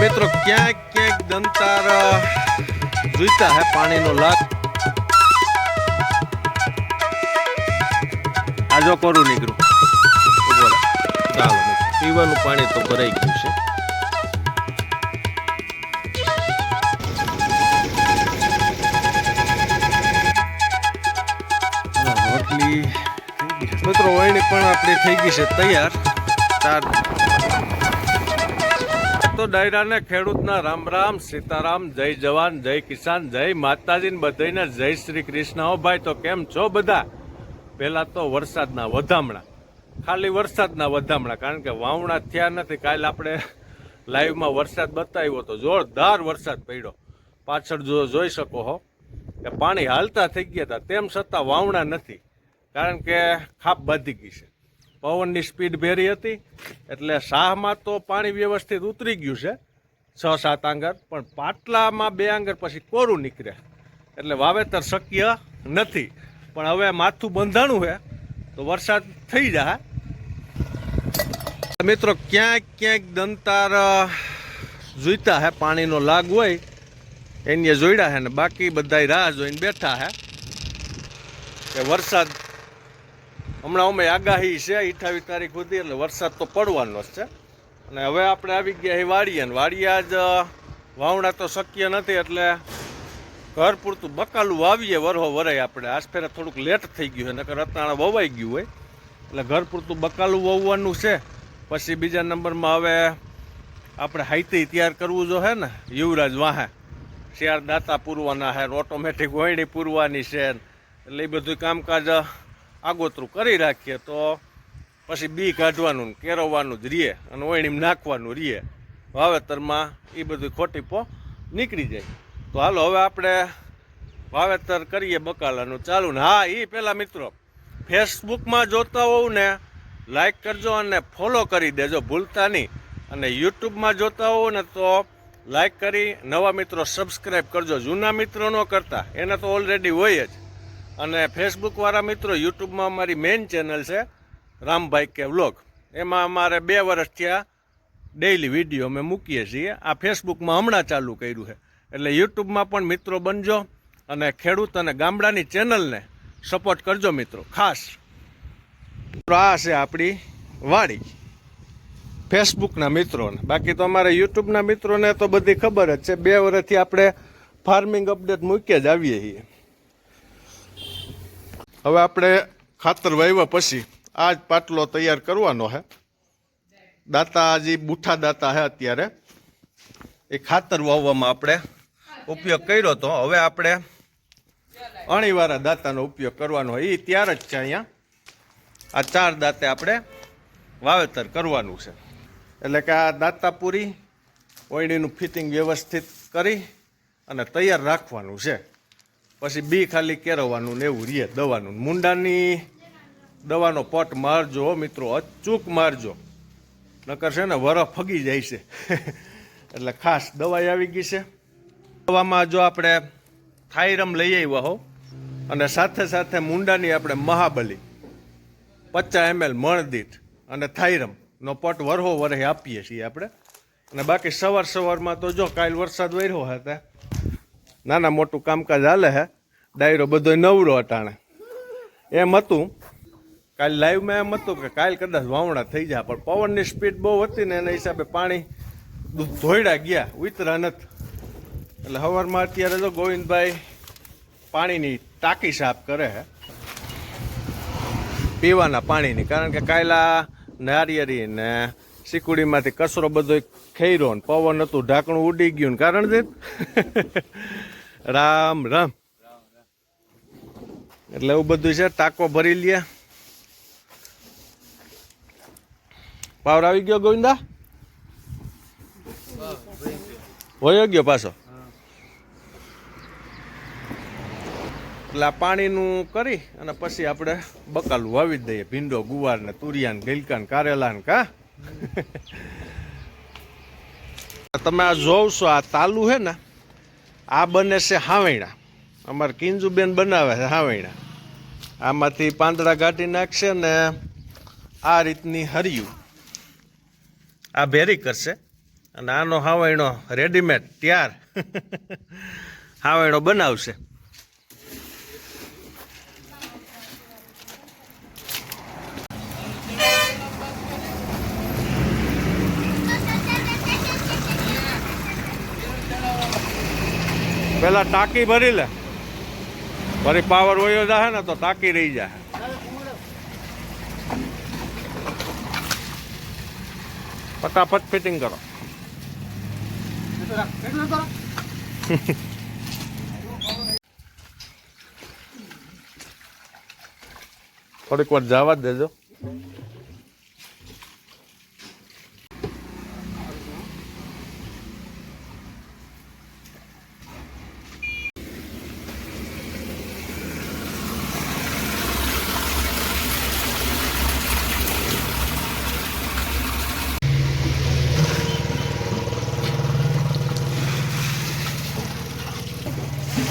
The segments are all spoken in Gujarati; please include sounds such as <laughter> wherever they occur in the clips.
મિત્રો, ક્યાંક ક્યાંક દંતાર જોઈતા હે પાણીનો લાગ. આજો કોરું નીકળું. ચાલો પીવાનું પાણી તો ભરાઈ ગયું છે. મિત્રો વહીણી પણ આપણી થઈ ગઈ છે તૈયાર. ચાર તો ડાયરાને ખેડૂતના રામ રામ, સીતારામ, જય જવાન, જય કિસાન, જય માતાજીને બધાને જય શ્રી કૃષ્ણ. હો ભાઈ, તો કેમ છો બધા? પહેલાં તો વરસાદના વધામણા. ખાલી વરસાદના વધામણા, કારણ કે વાવણા થયા નથી. કાલે આપણે લાઈવમાં વરસાદ બતાવ્યો તો જોરદાર વરસાદ પડ્યો. પાછળ જો જોઈ શકો હો, કે પાણી હાલતા થઈ ગયા હતા. તેમ છતાં વાવણા નથી, કારણ કે ખાપ બાંધી ગઈ છે. પવનની સ્પીડ ભેરી હતી, એટલે શાહમાં તો પાણી વ્યવસ્થિત ઉતરી ગયું છે, છ, સાત આંગર, પણ પાટલામાં બે આંગર પછી કોરું નીકળે. એટલે વાવેતર શક્ય નથી. પણ હવે માથું બંધાણું છે, તો વરસાદ થઈ જાય. મિત્રો, ક્યાંક ક્યાંક દંતાર જોઈતા હે પાણીનો લાગ હોય એને જોઈડા હે ને બાકી બધા રાહ જોઈને બેઠા હે કે વરસાદ હમણાં અમે આગાહી છે અઠાવીસ તારીખ સુધી, એટલે વરસાદ તો પડવાનો જ છે. અને હવે આપણે આવી ગયા અહીં વાડીએ ને વાડીયા જ વાવણા તો શક્ય નથી, એટલે ઘર પૂરતું બકાલું વાવીએ વરહો વરાય આપણે. આસફેરે થોડુંક લેટ થઈ ગયું છે, નકર અત્યારે વવાઈ ગયું હોય. એટલે ઘર પૂરતું બકાલું વવવાનું છે. પછી બીજા નંબરમાં હવે આપણે હાઈતી તૈયાર કરવું જો હે ને, યુવરાજ વાહે. શિયાળ દાંતા પૂરવાના છે ઓટોમેટિક વહીણી પૂરવાની છે. એટલે એ બધું કામકાજ આગોતરું કરી રાખીએ તો પછી બી કાઢવાનું કેરવવાનું જ રીએ અને વહીણીમાં નાખવાનું રીએ. વાવેતરમાં એ બધું ખોટી પો નીકળી જાય. તો હાલો, હવે આપણે વાવેતર કરીએ બકાલાનું. ચાલુ ને. હા એ પેલા મિત્રો, ફેસબુકમાં જોતા હોવ ને, લાઈક કરજો અને ફોલો કરી દેજો, ભૂલતા નહીં. અને યુટ્યુબમાં જોતા હોવ ને તો લાઈક કરી, નવા મિત્રો સબસ્ક્રાઈબ કરજો. જૂના મિત્રો ન કરતા, એને તો ઓલરેડી હોય જ. અને ફેસબુકવાળા મિત્રો યુટ્યુબમાં અમારી મેઇન ચેનલ છે, રામભાઈ કે વ્લોગ એમાં અમારે બે વર્ષ થયા ડેઈલી વીડિયો અમે મૂકીએ છીએ. આ ફેસબુકમાં હમણાં ચાલુ કર્યું છે. એટલે યુટ્યુબમાં પણ મિત્રો બનજો અને ખેડૂત અને ગામડાની ચેનલને સપોર્ટ કરજો મિત્રો. ખાસ. આ છે આપણી વાડી. ફેસબુકના મિત્રોને. બાકી તો અમારા યુટ્યુબના મિત્રોને તો બધી ખબર જ છે. બે વર્ષથી આપણે ફાર્મિંગ અપડેટ મૂકીએ જ આવીએ છીએ. હવે આપણે ખાતર વાવ્યા પછી આ જ પાટલો તૈયાર કરવાનો છે દાતા જે બુઠા દાતા છે અત્યારે, એ ખાતર વાવવામાં આપણે ઉપયોગ કર્યો હતો હવે આપણે અણીવાળા દાતાનો ઉપયોગ કરવાનો હોય એ ત્યાર જ છે અહીંયા. આ ચાર દાંતે આપણે વાવેતર કરવાનું છે. એટલે કે આ દાંતા પૂરી ઓયડીનું ફિટિંગ વ્યવસ્થિત કરી અને તૈયાર રાખવાનું છે. પછી બી ખાલી કેરવવાનું ને એવું રીએ દવાનું. મુંડાની દવાનો પટ મારજો મિત્રો, અચૂક મારજો. નકર છે ને વરફ ફગી જાય છે. <laughs> એટલે ખાસ દવાઈ આવી ગઈ છે. દવામાં જો આપણે થાયરમ લઈ આવ્યા હો, અને સાથે સાથે મુંડાની આપણે મહાબલી, પચાસ એમએલ મણદીઠ અને થાયરમ નો પટ વરહો વરહે આપીએ છીએ આપણે. અને બાકી સવાર સવારમાં તો જો કાલ વરસાદ વર્યો હતા નાના મોટું કામકાજ હાલે હે, ડાયરો બધો નવરો અટાણે. એમ હતું, કાલ લાઈવમાં એમ હતું કે કાલ કદાચ વાવણા થઈ જાય પણ પવનની સ્પીડ બહુ હતી ને એના હિસાબે પાણી ધોયડા ગયા, ઉતરા નથી. એટલે સવારમાં અત્યારે તો ગોવિંદભાઈ પાણીની ટાંકી સાફ કરે હે. પીવાના પાણીની, કારણ કે કાયલા નારિયેરી ને સિકુડીમાંથી કચરો બધો ખેર્યો ને પવન હતું, ઢાંકણું ઉડી ગયું ને કારણ દે રામ રામ. એટલે એવું બધું છે, ટાંકો ભરી લે. પાવર આવી ગયો ગોવિંદા? વયો ગયો પાછો? એટલે આ પાણીનું કરી અને પછી આપણે બકાલું વાવી દઈએ. ભીંડો, ગુવાર ને તુરિયા ને ગલકા ને કારેલા ને કા? તમે આ જોવશો, આ તાલુ હે ને આ બને છે હાવૈણા. અમારે કિંજુબેન બનાવે છે હાવૈણા. આમાંથી પાંદડા ગાંઠી નાખશે ને આ રીતની હરિયું. આ ભેરી કરશે. અને આનો હાવૈણો રેડીમેડ તૈયાર. <laughs> હાવૈણો બનાવશે. પેલા ટાંકી ભરી લે. ફરી પાવર વયો જાય ને તો ટાંકી રહી જાય ફટાફટ ફિટિંગ કરો. થોડીક વાર જવા જ દેજો.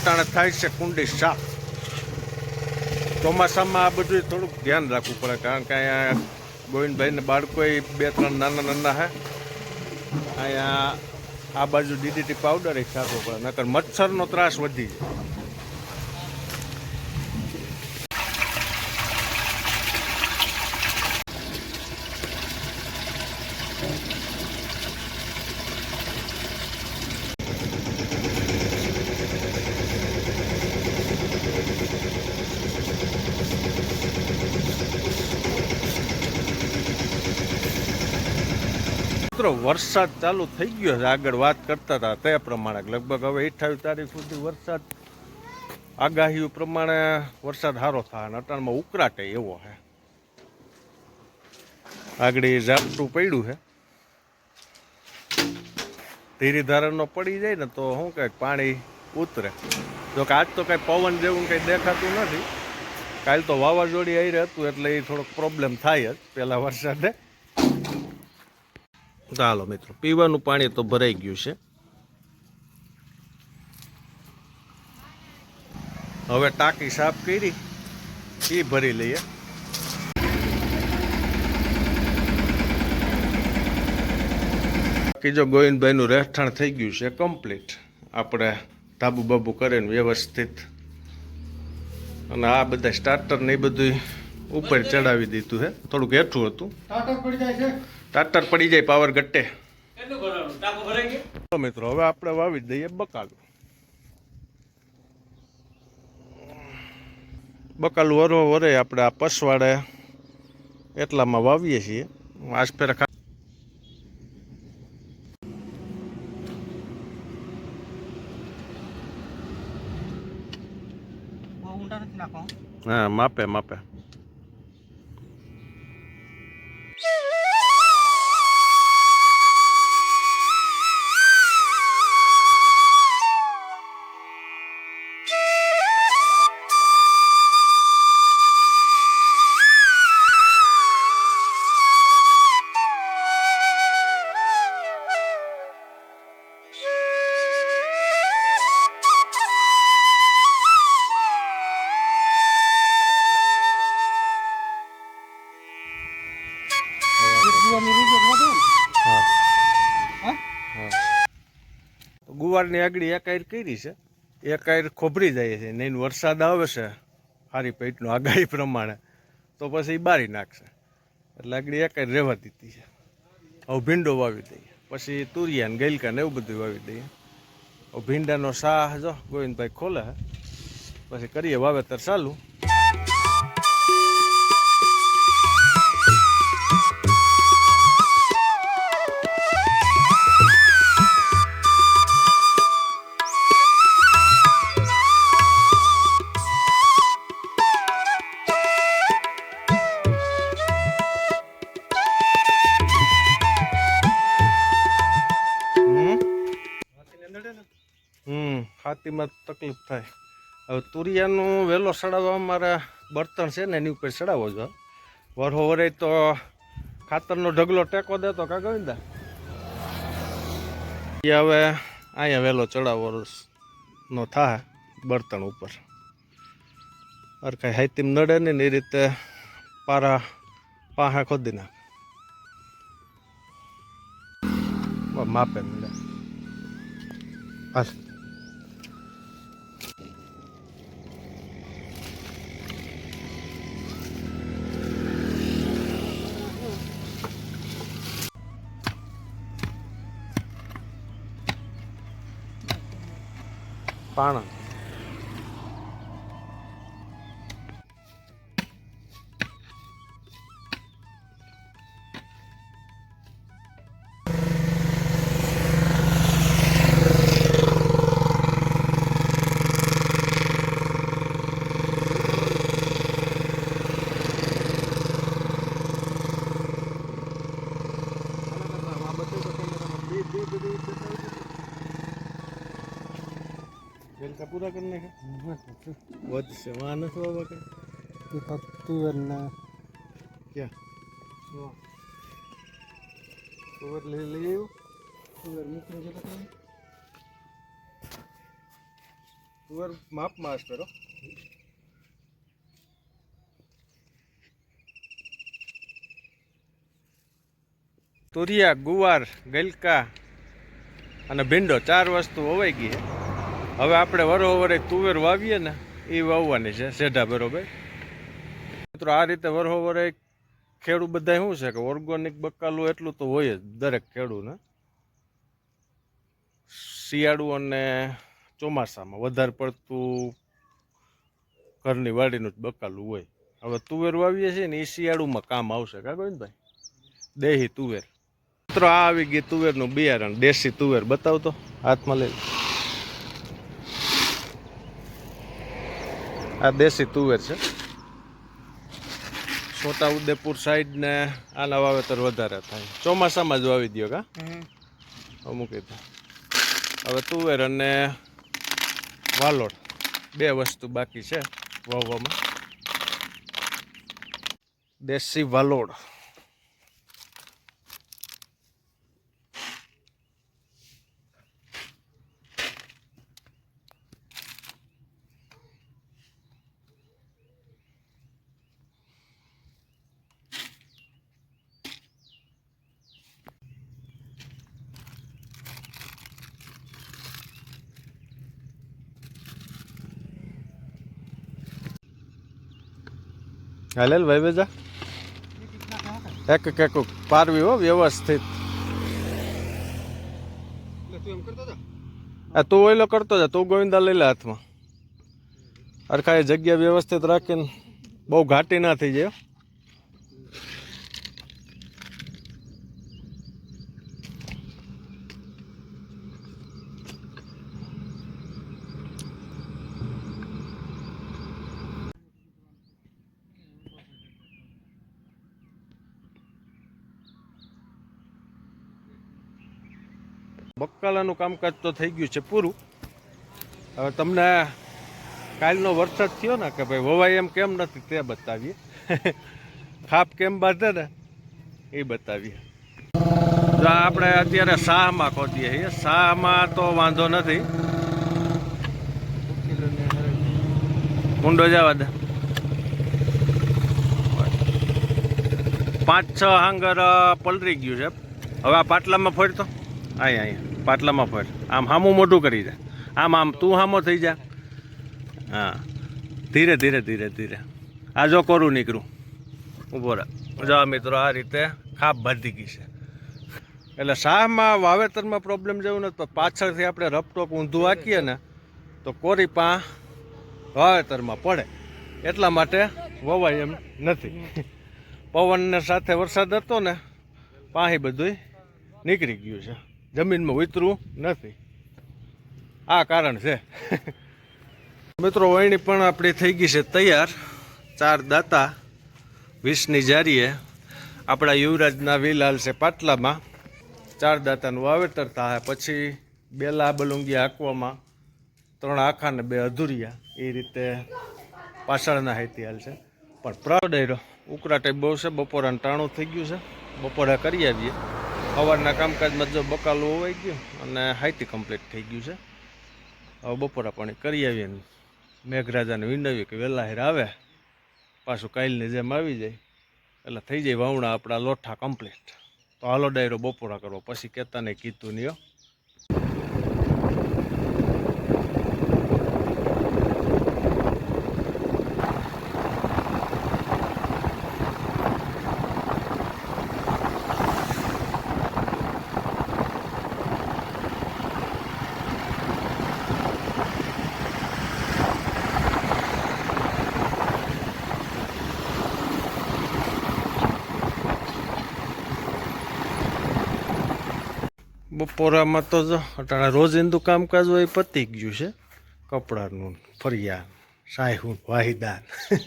અટાણે થાય છે કુંડી શાક ચોમાસામાં આ બધું થોડુંક ધ્યાન રાખવું પડે, કારણ કે અહીંયા ગોવિંદભાઈને બાળકો બે ત્રણ નાના નાના હે. અહીંયા આ બાજુ ડીડીટી પાવડર એ છાંટવો પડે, નકર મચ્છરનો ત્રાસ વધી જાય. મિત્રો, વરસાદ ચાલુ થઈ ગયો છે. આગળ વાત કરતા હતા તે પ્રમાણે. લગભગ હવે અઠ્ઠાવીસ તારીખ સુધી વરસાદ આગાહી પ્રમાણે વરસાદ સારો થાય અને અટાણમાં ઉકરાટે એવો છે. આગળ ઝાપટું પડ્યું છે. ધીરી ધારણનો પડી જાય ને તો શું કંઈક પાણી ઉતરે. જો કે આજ તો કાંઈ પવન જેવું કંઈ દેખાતું નથી. કાલ તો વાવાઝોડી આવી હતું એટલે એ થોડોક પ્રોબ્લેમ થાય જ પહેલાં વરસાદે. ચાલો મિત્રો, પીવાનું પાણી તો ભરાઈ ગયું છે. હવે ટાંકી સાફ કરી એ ભરી લઈએ. બાકી જો ગોવિંદભાઈનું રહેઠાણ થઈ ગયું છે કમ્પ્લીટ આપણે ધાબુ બાબુ કરીને વ્યવસ્થિત. અને આ બધા સ્ટાર્ટર ને એ બધું ઉપર ચડાવી દીધું છે થોડુંક હેઠું હતું. ટાટર પડી જાય પાવર ઘટે. મિત્રો હવે આપણે વાવી દઈએ બકાલું. બકાલું વરો વરે આપણે આ પસવાડે એટલામાં વાવીએ છીએ. આજ ફેર ખા હા માપે માપે. ગુવારની આગળ એક આયર કરી છે. એક આયર ખોભરી જાય છે નહીં વરસાદ આવે છે સારી પેટનું આગાહી પ્રમાણે. તો પછી એ બારી નાખશે. એટલે આગળ એક આયર રહેવા દીધી છે. હવે ભીંડો વાવી દઈએ. પછી તુરિયા ને ગલકા ને એવું બધું વાવી દઈએ. હવે ભીંડાનો શાહ જો ગોવિંદભાઈ ખોલે પછી કરીએ વાવેતર ચાલુ. ખાતીમાં તકલીફ થાય. હવે તુરિયાનું વહેલો સડાવવા મારા બર્તન છે ને, એની ઉપર સડાવો છો. વરહો વરે તો ખાતરનો ઢગલો ટેકો દેતો કા ગોવિંદા? એ હવે અહીંયા વહેલો ચડાવો નો થાય બર્તન ઉપર. અરે કાંઈ હાઈતીમ નડે ને એ રીતે પારા પાહા ખોદી નાખ. માપે મળે હાલ. પાણા વધશે. વાહ નથી બાબા કઈ? તુવેરના ક્યાં? તુવેર લઈ લઈ આવ્યો તુવેર મૂકીને જતા તમે? તુવેર માપમાં હશે પેલો તુરિયા ગુવાર ગલકા અને ભીંડો ચાર વસ્તુ વવાઈ ગઈ હવે આપણે વરોવરે તુવેર વાવીએ ને એ વાવવાની છે સેઢા બરોબર. મિત્રો, આ રીતે વરોવરે ખેડૂત બધા શું છે કે ઓર્ગોનિક બકાલું એટલું તો હોય જ દરેક ખેડૂને. શિયાળુ અને ચોમાસામાં વધારે પડતું ઘરની વાડીનું જ બકાલું હોય. હવે તુવેર વાવીએ છીએ ને એ શિયાળુમાં કામ આવશે કા ગોવિંદભાઈ? દેહી તુવેર. મિત્રો, આ આવી ગઈ તુવેરનું બિયારણ, દેશી તુવેર. બતાવતો, હાથમાં લઈ આ દેશી તુવેર છે. છોટા ઉદેપુર સાઈડ ને આના વાવેતર વધારે થાય. ચોમાસામાં જ વાવી દો કા? અમુક રીતે. હવે તુવેર અને વાલોડ બે વસ્તુ બાકી છે વાવવામાં. દેશી વાલોડ. હાલેલ ભાઈ બેજા? એક એક પારવી હો વ્યવસ્થિત. આ તું ઓઈલો કરતો જા તું ગોવિંદા લઈ લે હાથમાં. અરખા એ જગ્યા વ્યવસ્થિત રાખીને બહુ ઘાટી ના થઈ જાય હો. બકાલાનું કામકાજ તો થઈ ગયું છે પૂરું. હવે તમને કાલનો વરસાદ થયો ને કે ભાઈ વવાય એમ કેમ નથી તે બતાવીએ. ખાપ કેમ બાંધે ને એ બતાવીએ. તો આપણે અત્યારે શાહમાં ખોદીએ છીએ. શાહમાં તો વાંધો નથી. ઊંડો જવા દે. પાંચ છ હાંગર પલરી ગયું છે. હવે આ પાટલામાં ફરતો અહીંયા અહીંયા. પાટલામાં ફર. આમ હામું મોટું કરી જા આમ આમ, તું હામો થઈ જા. હા. ધીરે ધીરે ધીરે ધીરે. આ જો કોરું નીકળું. ઊભો રહે જો મિત્રો, આ રીતે ખાપ ભરતી ગઈ છે. એટલે શાહમાં વાવેતરમાં પ્રોબ્લેમ જેવું નથી, પણ પાછળથી આપણે રપટોપ ઊંધું હાકીએ ને, તો કોરી પા વાવેતરમાં પડે. એટલા માટે વવાય એમ નથી. પવનને સાથે વરસાદ હતો ને, પાહી બધું નીકળી ગયું છે. જમીનમાં ઉતરવું નથી. આ કારણ છે. મિત્રો વહીણી પણ આપણી થઈ ગઈ છે તૈયાર. ચાર દાતા વીસની જારીએ આપણા યુવરાજના વિલાલ છે પાટલામાં. ચાર દાતાનું વાવેતર થાય પછી બે લાબલુંગી હાંકવામાં, ત્રણ આખા ને બે અધૂરિયા. એ રીતે પાછળના હેતી હાલ છે. પણ પ્રાવડાયરો ઉકળાટે બહુ છે, બપોરાનું ટાણું થઈ ગયું છે. બપોરે કરી આવીએ. સવારના કામકાજમાં જો બકાલું હોવાઈ ગયું અને હાઈટી કમ્પ્લીટ થઈ ગયું છે. હવે બપોરા પાણી કરી આવીએ ને. મેઘરાજાને વિનવીએ કે વહેલા હેર આવે. પાછું કાલની જેમ આવી જાય. એટલે થઈ જાય વાવણા આપણા લોઠા કમ્પ્લીટ. તો હાલો ડાયરો બપોરા કરવો. પછી કહેતા નહીં કીધું નહીં બપોરામાં તો જો અટાણા રોજિંદુ કામકાજ હોય પતી ગયું છે. કપડાનું ફરિયા સાયહું વાહિદાન. <laughs>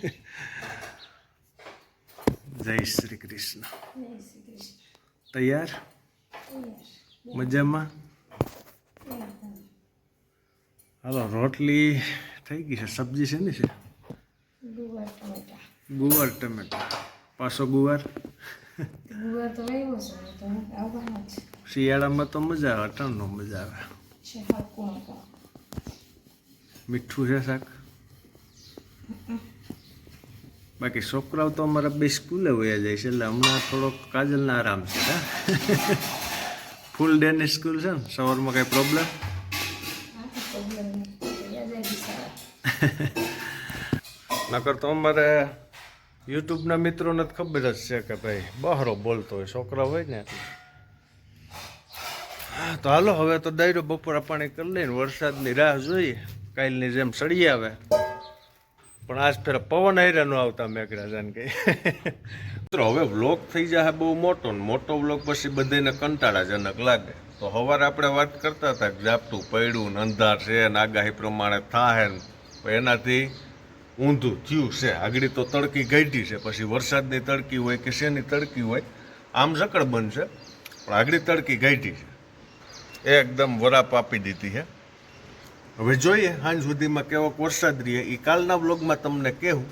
જય શ્રી કૃષ્ણ. તૈયાર? મજામાં? હાલો રોટલી થઈ ગઈ છે. સબ્જી છે ને છે? ગુવાર ટમેટા. પાછો ગુવાર? ગુવાર તો લેવો છે આવવાના શિયાળામાં તો મજા આવે અટાણનો મજા આવે. મીઠું છે શાક? બાકી છોકરાઓ તો અમારા બે સ્કૂલે વયા જાય છે એટલે હમણાં થોડોક કાજલના આરામ છે હા. ફૂલ ડેની સ્કૂલ છે ને સવારમાં કઈ પ્રોબ્લેમ નકર તો અમારે યુટ્યુબના મિત્રોને જ ખબર જ છે કે ભાઈ બહારો બોલતો હોય છોકરા હોય ને એટલે તો હાલો, હવે તો દાયરો બપોરા પાણી કરી લઈને વરસાદની રાહ જોઈએ. કાલની જેમ સળી આવે. પણ આજ ફેર પવન હારે નો આવતા મેઘરાજાને કે. મિત્રો, હવે વ્લોગ થઈ જાય બહુ મોટો ને મોટો વ્લોગ પછી બધાને કંટાળાજનક લાગે. તો સવારે આપણે વાત કરતા હતા ઝાપટું પડ્યું ને અંધાર છે ને આગાહી પ્રમાણે થાય ને. એનાથી ઊંધું થયું છે. આગળ તો તડકી ઘટી છે. પછી વરસાદની તડકી હોય કે શેની તડકી હોય, આમ જકડ બનશે. પણ આગળ તડકી ગાઢી છે. એકદમ વરાપ આપી દીધી છે હવે જોઈએ સાંજ સુધીમાં કેવો વરસાદ રહીએ એ કાલના બ્લોગમાં તમને કહેવું.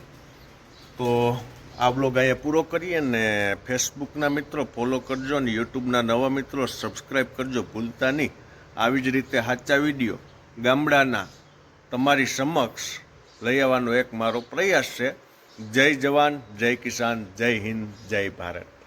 તો આ બ્લોગ અહીંયા પૂરો કરીએ ને ફેસબુકના મિત્રો ફોલો કરજો ને યુટ્યુબના નવા મિત્રો સબસ્ક્રાઈબ કરજો ભૂલતા નહીં. આવી જ રીતે સાચા વીડિયો ગામડાના તમારી સમક્ષ લઈ આવવાનો એક મારો પ્રયાસ છે. જય જવાન, જય કિસાન, જય હિન્દ, જય ભારત.